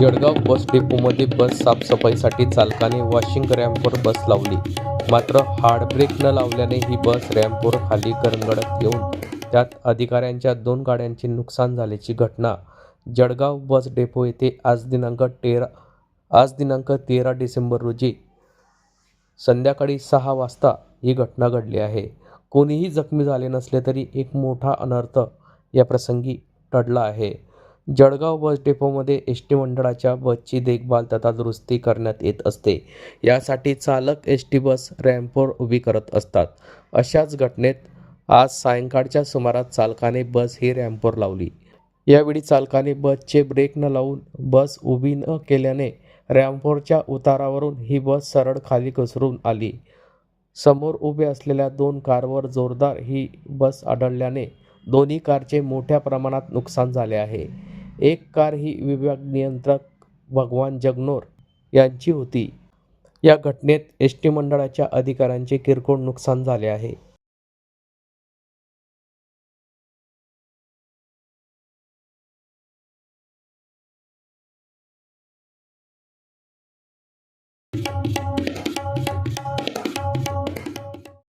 Jalgaon bus डेपोमध्ये बस साफसफाईसाठी चालकाने washing रॅम्पवर बस लावली. मात्र हार्डब्रेक न लावल्याने ही बस रॅम्पवर खाली गरंगडत येऊन त्यात अधिकाऱ्यांच्या दोन गाड्यांचे नुकसान झाल्याची घटना. जळगाव बस डेपो येथे आज दिनांक तेरा आज दिनांक तेरा डिसेंबर रोजी संध्याकाळी सहा वाजता ही घटना घडली आहे. कोणीही जखमी झाले नसले तरी एक मोठा अनर्थ या प्रसंगी टळला आहे. जळगाव बस डेपोमध्ये एस टी मंडळाच्या बसची देखभाल तथा दुरुस्ती करण्यात येत असते. यासाठी चालक एस टी बस रॅम्पवर उभी करत असतात. अशाच घटनेत आज सायंकाळच्या सुमारात चालकाने बस ही रॅम्पवर लावली. यावेळी चालकाने बसचे ब्रेक न लावून बस उभी न केल्याने रॅम्पवरच्या उतारावरून ही बस सरळ खाली घसरून आली. समोर उभे असलेल्या दोन कारवर जोरदार ही बस आढळल्याने दोन्ही कारचे मोठ्या प्रमाणात नुकसान झाले आहे. एक कार ही विभाग नियंत्रक भगवान जगनोर यांची होती. या घटनेत एस टी मंडळाच्या अधिकाऱ्यांचे किरकोळ नुकसान झाले आहे.